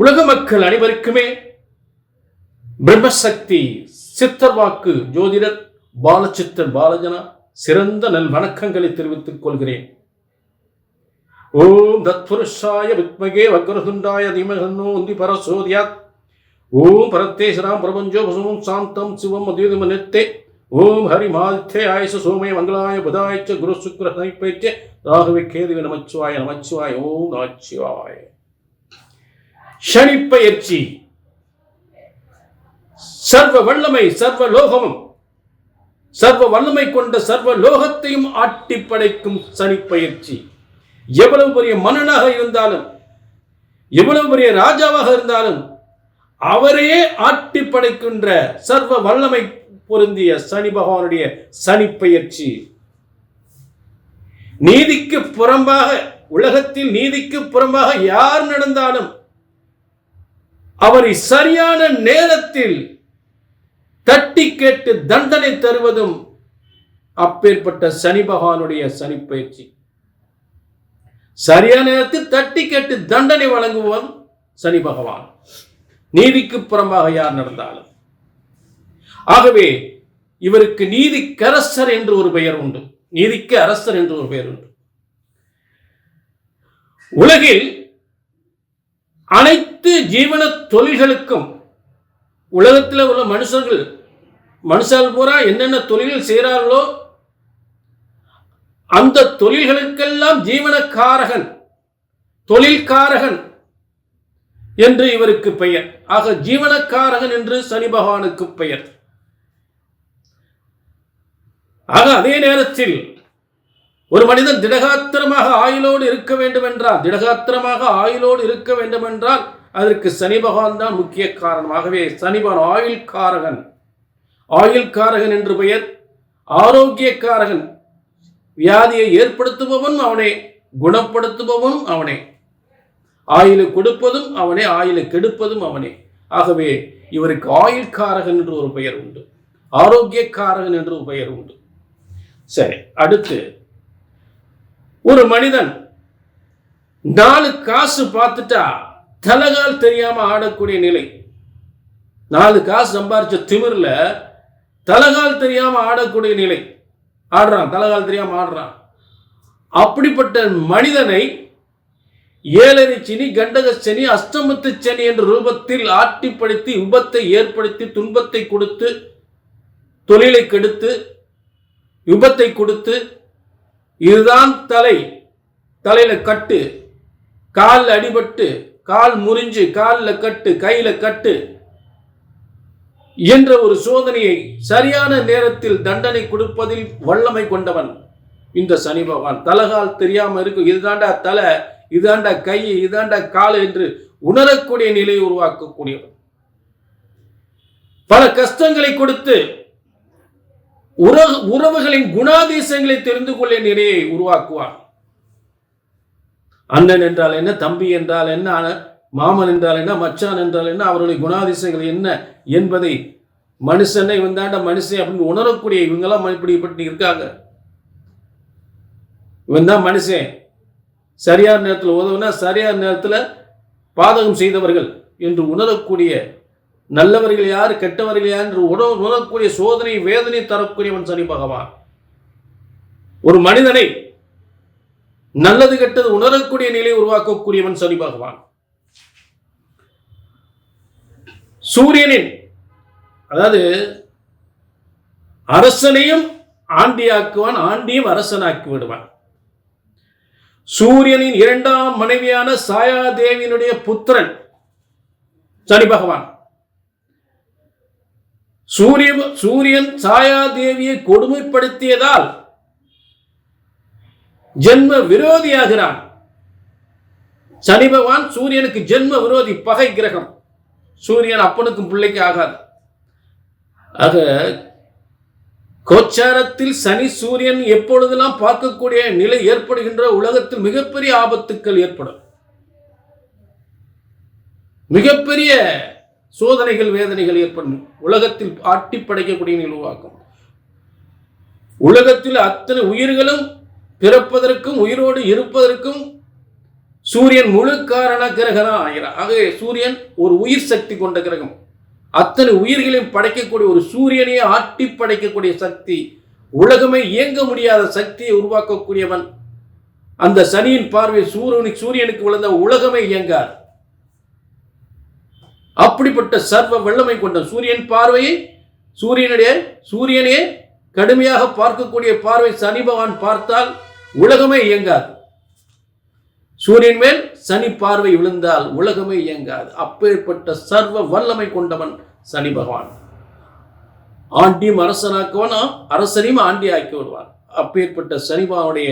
உலக மக்கள் அனைவருக்குமே பிரம்மசக்தி சித்தர்வாக்கு ஜோதிடர் பாலச்சித்தர் பாலஜனா சிறந்த நல் வணக்கங்களை தெரிவித்துக் கொள்கிறேன். ஓம் தத்புருஷாய வித்மகே வக்ரதுண்டாய தீமகன்னோ உந்தி பரசோதியாத். ஓம் பரத்தேசராம் பிரபஞ்சோ வசுமம் சாந்தம் சிவம் அத்யுதமனித்தே ஓம் ஹரி மாதித்தே ஆயுச சோமய மங்களாய புதாய்ச்ச குரு சுக்ர சனிப்பேச்ச ராகவே கேதுவி நமச்சிவாய நமச்சிவாய ஓம் நமச்சிவாய. சனிப்பயிற்சி சர்வ வல்லமை சர்வ லோகமும் சர்வ வல்லமை கொண்ட சர்வ லோகத்தையும் ஆட்டி படைக்கும் சனிப்பெயர்ச்சி எவ்வளவு பெரிய மன்னனாக இருந்தாலும் எவ்வளவு பெரிய ராஜாவாக இருந்தாலும் அவரையே ஆட்டி படைக்கின்ற சர்வ வல்லமை பொருந்திய சனி பகவானுடைய சனிப்பயிற்சி நீதிக்கு புறம்பாக உலகத்தில் நீதிக்கு புறம்பாக யார் நடந்தாலும் அவரை சரியான நேரத்தில் தட்டி கேட்டு தண்டனை தருவதும் அப்பேற்பட்ட சனி பகவானுடைய சனிப்பயிற்சி. சரியான நேரத்தில் தட்டி கேட்டு தண்டனை வழங்குவதும் சனி பகவான். நீதிக்கு புறமாக யார் நடந்தாலும். ஆகவே இவருக்கு நீதிக்கரசர் என்று ஒரு பெயர் உண்டு. நீதிக்கு அரசர் என்று ஒரு பெயர் உண்டு. உலகில் அனைத்து ஜீவன தொழில்களுக்கும் உலகத்தில் உள்ள மனுஷர்கள் மனுஷால் பூரா என்னென்ன தொழில்கள் செய்கிறார்களோ அந்த தொழில்களுக்கெல்லாம் ஜீவனக்காரகன் தொழில்காரகன் என்று இவருக்கு பெயர். ஆக ஜீவனக்காரகன் என்று சனி பகவானுக்கு பெயர். ஆக அதே நேரத்தில் ஒரு மனிதன் திடகாத்திரமாக ஆயுளோடு இருக்க வேண்டும் என்றால் திடகாத்திரமாக ஆயுளோடு இருக்க வேண்டும் என்றால் அதற்கு சனி பகவான் தான் முக்கிய காரணமாகவே சனிபகவான் ஆயுள் காரகன் ஆயுள் காரகன் என்று பெயர். ஆரோக்கியக்காரகன். வியாதியை ஏற்படுத்துபவன் அவனே குணப்படுத்துபவனும் அவனே. ஆயுளை கொடுப்பதும் அவனே ஆயுளை கெடுப்பதும் அவனே. ஆகவே இவருக்கு ஆயுள் காரகன் என்று ஒரு பெயர் உண்டு. ஆரோக்கியக்காரகன் என்று ஒரு பெயர் உண்டு. சரி அடுத்து ஒரு மனிதன் நாலு காசு பார்த்துட்டா தலகால் தெரியாம ஆடக்கூடிய நிலை. நாலு காசு சம்பாரிச்ச திமிர்ல தலகால் தெரியாம ஆடக்கூடிய நிலை. ஆடுறான் தலகால் தெரியாம ஆடுறான். அப்படிப்பட்ட மனிதனை ஏழரை சனி கண்டக சனி அஷ்டமத்து சனி என்ற ரூபத்தில் ஆட்டிப்படுத்தி விபத்தை ஏற்படுத்தி துன்பத்தை கொடுத்து தொழிலை கெடுத்து விபத்தை கொடுத்து இதுதான் தலை. தலையில கட்டு. கால் அடிபட்டு கால் முறிஞ்சு காலில் கட்டு கையில கட்டு என்ற ஒரு சோதனையை சரியான நேரத்தில் தண்டனை கொடுப்பதில் வல்லமை கொண்டவன் இந்த சனி பகவான். தலகால் தெரியாம இருக்கும். இதுதாண்டா தலை இதாண்டா கை இதாண்டா கால் என்று உணரக்கூடிய நிலையை உருவாக்கக்கூடியவன். பல கஷ்டங்களை கொடுத்து உறவு உறவுகளின் குணாதிசயங்களை தெரிந்து கொள்ள நிலையை உருவாக்குவான் அண்ணன் என்றால் என்ன தம்பி என்றால் என்ன மாமன் என்றால் என்ன மச்சான் என்றால் என்ன அவருடைய குணாதிசயங்கள் என்ன என்பதை மனுஷனை வந்தாண்ட மனுஷன் அப்படின்னு உணரக்கூடிய இவங்கெல்லாம் இப்படிப்பட்டு இருக்காங்க. இவன் தான் மனுஷன். சரியான நேரத்தில் உதவுனா சரியான நேரத்தில் பாதகம் செய்தவர்கள் என்று உணரக்கூடிய நல்லவர்கள் யார் கெட்டவர்கள் யார் என்று உணவு உணரக்கூடிய சோதனை வேதனை தரக்கூடியவன் சனி பகவான். ஒரு மனிதனை நல்லது கெட்டது உணரக்கூடிய நிலை உருவாக்கக்கூடியவன் சனி பகவான். சூரியனின் அதாவது அரசனையும் ஆண்டியாக்குவான் ஆண்டியும் அரசனாக்கி விடுவான் சூரியனின் இரண்டாம் மனைவியான சாயாதேவியினுடைய புத்திரன் சனி பகவான். சூரிய சூரியன் சாயாதேவியை கொடுமைப்படுத்தியதால் ஜென்ம விரோதியாகிறான். சனி பகவான் சூரியனுக்கு ஜென்ம விரோதி பகை கிரகம். சூரியன் அப்பனுக்கும் பிள்ளைக்கு ஆகாது. ஆக கோச்சாரத்தில் சனி சூரியன் எப்பொழுதெல்லாம் பார்க்கக்கூடிய நிலை ஏற்படுகின்ற உலகத்தில் மிகப்பெரிய ஆபத்துக்கள் ஏற்படும். மிகப்பெரிய சோதனைகள் வேதனைகள் ஏற்படும். உலகத்தில் ஆட்டி படைக்கக்கூடிய நிலவாக்கும் உருவாக்கும். உலகத்தில் அத்தனை உயிர்களும் பிறப்பதற்கும் உயிரோடு இருப்பதற்கும் சூரியன் முழு காரண கிரகம் ஆகிறான். ஆகவே சூரியன் ஒரு உயிர் சக்தி கொண்ட கிரகம். அத்தனை உயிர்களையும் படைக்கக்கூடிய ஒரு சூரியனையே ஆட்டி படைக்கக்கூடிய சக்தி உலகமே இயங்க முடியாத சக்தியை உருவாக்கக்கூடியவன். அந்த சனியின் பார்வை சூரியனுக்கு சூரியனுக்கு விழுந்த உலகமே இயங்காது. அப்படிப்பட்ட சர்வ வல்லமை கொண்ட சூரியன் பார்வையை சூரியனுடைய சூரியனே கடுமையாக பார்க்கக்கூடிய பார்வை சனி பகவான் பார்த்தால் உலகமே இயங்காது. சூரியன் மேல் சனி பார்வை விழுந்தால் உலகமே இயங்காது. அப்பேற்பட்ட சர்வ வல்லமை கொண்டவன் சனி பகவான். ஆண்டியும் அரசனாக்குவன் அரசனையும் ஆண்டி ஆக்கி வருவான் அப்பேற்பட்ட சனி பகவானுடைய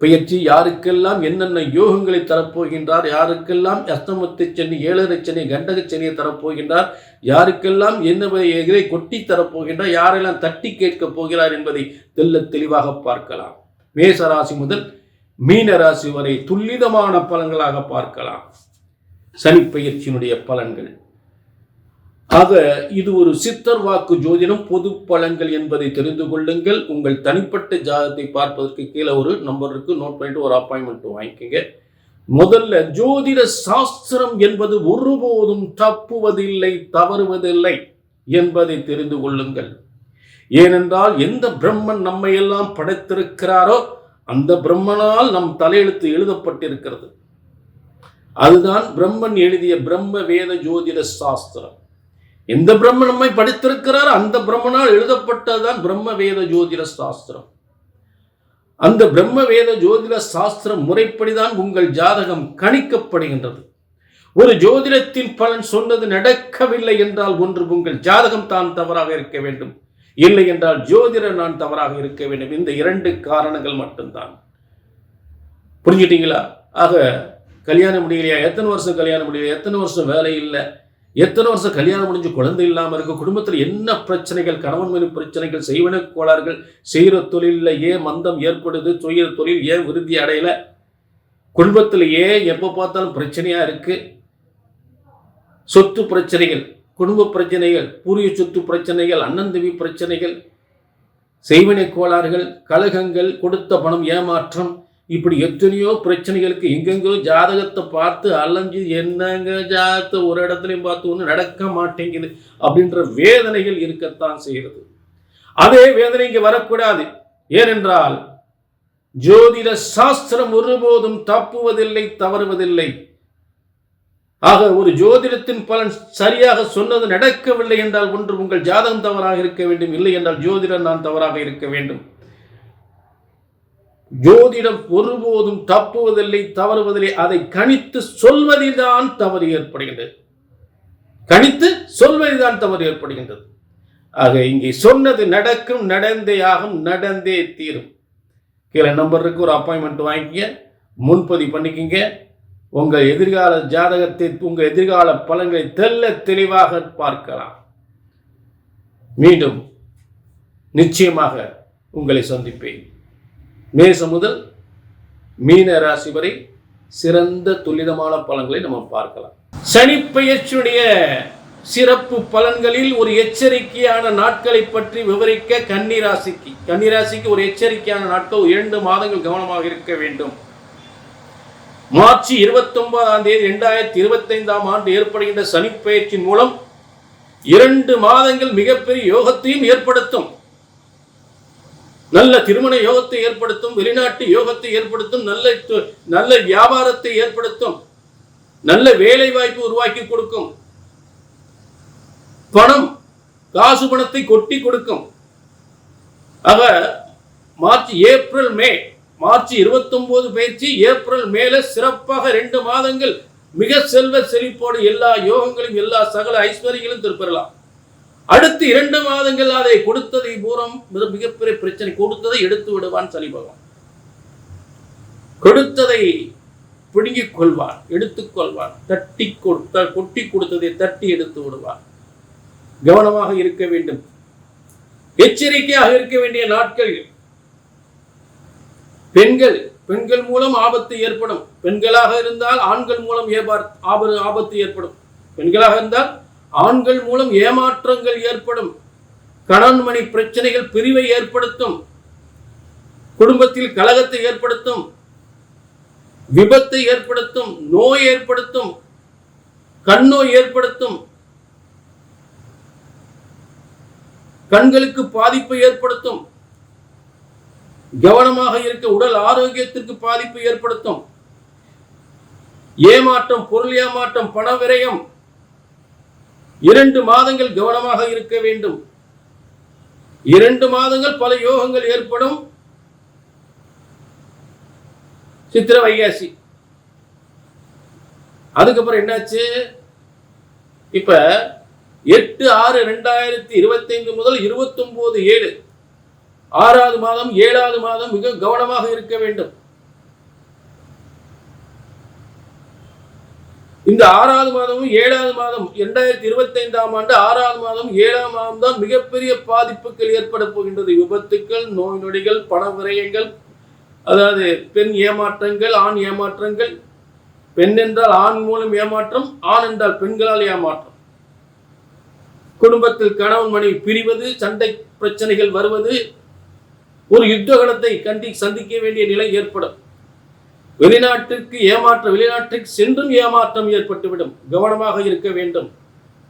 பெயர்ச்சி யாருக்கெல்லாம் என்னென்ன யோகங்களை தரப்போகின்றார் யாருக்கெல்லாம் அஸ்தமத்தை சனி ஏழரை சனி கண்டக சனியை தரப்போகின்றார் யாருக்கெல்லாம் என்ன எதிரை கொட்டி தரப்போகின்றார் யாரெல்லாம் தட்டி கேட்கப் போகிறார் என்பதை தெல்ல தெளிவாக பார்க்கலாம். மேசராசி முதல் மீன ராசி வரை துல்லிதமான பலன்களாக பார்க்கலாம். சனி பயிற்சியினுடைய பலன்கள். ஆக இது ஒரு சித்தர் வாக்கு ஜோதிடம் பொது பலன்கள் என்பதை தெரிந்து கொள்ளுங்கள். உங்கள் தனிப்பட்ட ஜாதகத்தை பார்ப்பதற்கு கீழே ஒரு நம்பர் இருக்கு. நோட் பண்ணிட்டு ஒரு அப்பாயின்மெண்ட் வாங்கிக்கோங்க. முதல்ல ஜோதிட சாஸ்திரம் என்பது ஒருபோதும் தப்புவதில்லை தவறுவதில்லை என்பதை தெரிந்து கொள்ளுங்கள். ஏனென்றால் எந்த பிரம்மன் நம்மை எல்லாம் படைத்திருக்கிறாரோ அந்த பிரம்மனால் நம் தலையெழுத்து எழுதப்பட்டிருக்கிறது. அதுதான் பிரம்மன் எழுதிய பிரம்ம வேத ஜோதிட சாஸ்திரம். எந்த பிரம்ம நம்மை படித்திருக்கிறார்? அந்த பிரம்மனால் எழுதப்பட்டதுதான் பிரம்ம வேத ஜோதிட சாஸ்திரம். அந்த பிரம்ம வேத ஜோதிட சாஸ்திரம் முறைப்படிதான் உங்கள் ஜாதகம் கணிக்கப்படுகின்றது. ஒரு ஜோதிடத்தின் பலன் சொன்னது நடக்கவில்லை என்றால் ஒன்று உங்கள் ஜாதகம் தான் தவறாக இருக்க வேண்டும். இல்லை என்றால் ஜோதிடர் நான் தவறாக இருக்க வேண்டும். இந்த இரண்டு காரணங்கள் மட்டும்தான். புரிஞ்சுட்டீங்களா? ஆக கல்யாணம் முடியலையா? எத்தனை வருஷம் கல்யாணம் முடியலையா எத்தனை வருஷம் வேலை இல்லை? எத்தனை வருஷம் கல்யாணம் முடிஞ்சு குழந்தை இல்லாமல் இருக்க? குடும்பத்தில் என்ன பிரச்சனைகள்? கணவன் மனைவி பிரச்சனைகள் செய்வன கோளாறுகள்? செய்கிற தொழிலில் ஏன் மந்தம் ஏற்படுது. செய்கிற தொழில் ஏன் விருத்தி அடையலை? குடும்பத்தில் ஏன் எப்போ பார்த்தாலும் பிரச்சனையாக இருக்கு. சொத்து பிரச்சனைகள் குடும்ப பிரச்சனைகள் பூரிய சொத்து பிரச்சனைகள் அண்ணன் தம்பி பிரச்சனைகள் செய்வினை கோளாறுகள் கழகங்கள் கொடுத்த பணம் ஏமாற்றம் இப்படி எத்தனையோ பிரச்சனைகளுக்கு எங்கெங்கோ ஜாதகத்தை பார்த்து அலைஞ்சு என்னங்க ஜாதகத்தை ஒரு இடத்துலையும் பார்த்து ஒன்றும் நடக்க மாட்டேங்குது அப்படின்ற வேதனைகள் இருக்கத்தான் செய்கிறது. அதே வேதனை இங்கே வரக்கூடாது. ஏனென்றால் ஜோதிட சாஸ்திரம் ஒருபோதும் தப்புவதில்லை தவறுவதில்லை. ஆக ஒரு ஜோதிடத்தின் பலன் சரியாக சொன்னது நடக்கவில்லை என்றால் ஒன்று உங்கள் ஜாதகம் தவறாக இருக்க வேண்டும் இல்லை என்றால் ஜோதிடம் நான் தவறாக இருக்க வேண்டும். ஜோதிடம் ஒருபோதும் தப்புவதில்லை தவறுவதில்லை. அதை கணித்து சொல்வதில்தான் தவறு ஏற்படுகின்றது. கணித்து சொல்வதில்தான் தவறு ஏற்படுகின்றது. ஆக இங்கே சொன்னது நடக்கும் நடந்தே ஆகும் நடந்தே தீரும். கீழே நம்பருக்கு ஒரு அப்பாயின்மெண்ட் வாங்கிக்க முன்பதிவு பண்ணிக்கிங்க. உங்கள் எதிர்கால ஜாதகத்தை உங்கள் எதிர்கால பலன்களை தெல்ல தெளிவாக பார்க்கலாம். மீண்டும் நிச்சயமாக உங்களை சந்திப்பேன். மேசம் முதல் மீன ராசி வரை சிறந்த துல்லிதமான பலன்களை நம்ம பார்க்கலாம். சனி பெயர்ச்சியுடைய சிறப்பு பலன்களில் ஒரு எச்சரிக்கையான நாட்களை பற்றி விவரிக்க கன்னிராசிக்கு கன்னிராசிக்கு ஒரு எச்சரிக்கையான நாட்கள் இரண்டு மாதங்கள் கவனமாக இருக்க வேண்டும். மார்ச் இருபத்தி ஒன்பதாம் தேதி இரண்டாயிரத்தி இருபத்தி ஐந்தாம் ஆண்டு ஏற்படுகின்ற சனிப்பயிற்சியின் மூலம் இரண்டு மாதங்கள் மிகப்பெரிய யோகத்தையும் ஏற்படுத்தும். நல்ல திருமண யோகத்தை ஏற்படுத்தும் வெளிநாட்டு யோகத்தை ஏற்படுத்தும் நல்ல நல்ல வியாபாரத்தை ஏற்படுத்தும் நல்ல வேலை வாய்ப்பு உருவாக்கி கொடுக்கும். பணம் காசு பணத்தை கொட்டி கொடுக்கும். ஆக மார்ச் ஏப்ரல் மே மார்ச் இருபத்தொன்பது பயிற்சி ஏப்ரல் மேல சிறப்பாக ரெண்டு மாதங்கள் மிக செல்வ செழிப்போடு எல்லா யோகங்களும் எல்லா சகல ஐஸ்வர்யங்களும் திருப்பெறலாம் அடுத்து இரண்டு மாதங்கள் அதை கொடுத்ததை பூரம் மிகப்பெரிய பிரச்சனை. கொடுத்ததை எடுத்து விடுவான் சனி பகவான். கொடுத்ததை பிடுங்கிக் கொள்வான் எடுத்துக்கொள்வான் தட்டி கொடுத்த கொட்டி கொடுத்ததை தட்டி எடுத்து விடுவான். கவனமாக இருக்க வேண்டும். எச்சரிக்கையாக இருக்க வேண்டிய நாட்கள். பெண்கள் பெண்கள் மூலம் ஆபத்து ஏற்படும். பெண்களாக இருந்தால் ஆண்கள் மூலம் ஆபத்து ஏற்படும். பெண்களாக இருந்தால் ஆண்கள் மூலம் ஏமாற்றங்கள் ஏற்படும். கடன் மணி பிரச்சனைகள் பிரிவை ஏற்படுத்தும். குடும்பத்தில் கலகத்தை ஏற்படுத்தும். விபத்தை ஏற்படுத்தும். நோய் ஏற்படுத்தும். கண்ணோய் ஏற்படுத்தும். கண்களுக்கு பாதிப்பை ஏற்படுத்தும். கவனமாக இருக்க உடல் ஆரோக்கியத்திற்கு பாதிப்பை ஏற்படுத்தும். ஏமாற்றம் பொருள் ஏமாற்றம் பண விரயம் இரண்டு மாதங்கள் கவனமாக இருக்க வேண்டும். இரண்டு மாதங்கள் பல யோகங்கள் ஏற்படும். சித்திர வைகாசி. அதுக்கப்புறம் என்னாச்சு? இப்ப எட்டு ஆறு ரெண்டாயிரத்தி இருபத்தைந்து முதல் இருபத்தி ஒன்பது ஏழு. ஆறாவது மாதம் ஏழாவது மாதம் மிக கவனமாக இருக்க வேண்டும். இந்த ஆறாவது மாதமும் ஏழாவது மாதம் இரண்டாயிரத்தி இருபத்தி ஐந்தாம் ஆண்டு ஆறாவது மாதம் ஏழாம் மாதம் தான் மிகப்பெரிய பாதிப்புகள் ஏற்பட போகின்றது. விபத்துக்கள் நோய் நொடிகள் பண விரயங்கள் அதாவது பெண் ஏமாற்றங்கள் ஆண் ஏமாற்றங்கள். பெண் என்றால் ஆண் மூலம் ஏமாற்றம் ஆண் என்றால் பெண்களால் ஏமாற்றம். குடும்பத்தில் கணவன் மனைவி பிரிவது சண்டை பிரச்சனைகள் வருவது ஒரு யுத்தகலத்தை கண்டி சந்திக்க வேண்டிய நிலை ஏற்படும். வெளிநாட்டிற்கு ஏமாற்றம் வெளிநாட்டிற்கு சென்றும் ஏமாற்றம் ஏற்பட்டுவிடும். கவனமாக இருக்க வேண்டும்.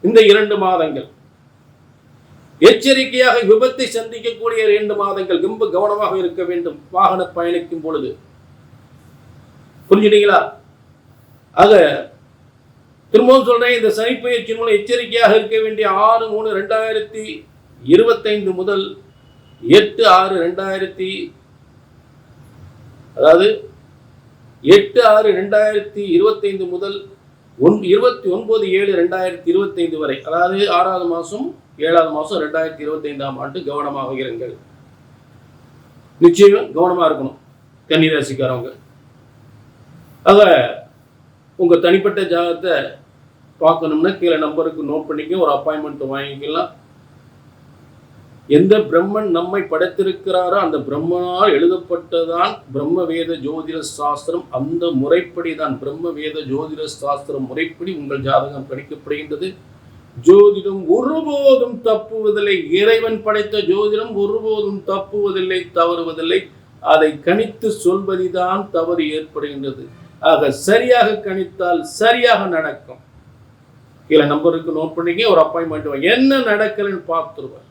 இந்த இரண்டு மாதங்கள். எச்சரிக்கையாக விபத்தை சந்திக்கக்கூடிய இரண்டு மாதங்கள். ரொம்ப கவனமாக இருக்க வேண்டும். வாகன பயணிக்கும் பொழுது. புரிஞ்சுட்டீங்களா? ஆக திரும்பவும் சொல்றேன் இந்த சனிப்பயிற்சி மூலம் எச்சரிக்கையாக இருக்க வேண்டிய ஆறு மூணு ரெண்டாயிரத்தி இருபத்தைந்து முதல் எட்டு ஆறு ரெண்டாயிரத்தி அதாவது எட்டு ஆறு ரெண்டாயிரத்தி இருபத்தைந்து முதல் ஒன் இருபத்தி ஒன்பது ஏழு ரெண்டாயிரத்தி இருபத்தைந்து வரை அதாவது ஆறாவது மாதம் ஏழாவது மாதம் ரெண்டாயிரத்தி இருபத்தைந்தாம் ஆண்டு கவனமாக இருங்கள். நிச்சயம் கவனமாக இருக்கணும் கன்னிராசிக்காரவங்க. ஆக உங்கள் தனிப்பட்ட ஜாதகத்தை பார்க்கணும்னா கீழே நம்பருக்கு நோட் பண்ணிக்க ஒரு அப்பாயின்மெண்ட் வாங்கிக்கலாம். எந்த பிரம்மன் நம்மை படைத்திருக்கிறாரோ அந்த பிரம்மனால் எழுதப்பட்டதான் பிரம்ம வேத ஜோதிட சாஸ்திரம். அந்த முறைப்படி தான் பிரம்ம வேத ஜோதிட சாஸ்திரம் முறைப்படி உங்கள் ஜாதகம் படிக்கப்படுகின்றது. ஜோதிடம் ஒருபோதும் தப்புவதில்லை. இறைவன் படைத்த ஜோதிடம் ஒருபோதும் தப்புவதில்லை தவறுவதில்லை. அதை கணித்து சொல்வதுதான் தவறு ஏற்படுகின்றது. ஆக சரியாக கணித்தால் சரியாக நடக்கும். இதில் நம்பருக்கு நோட் பண்ணிக்க ஒரு அப்பாயின்மெண்ட் என்ன நடக்கலன்னு பார்த்துருவேன்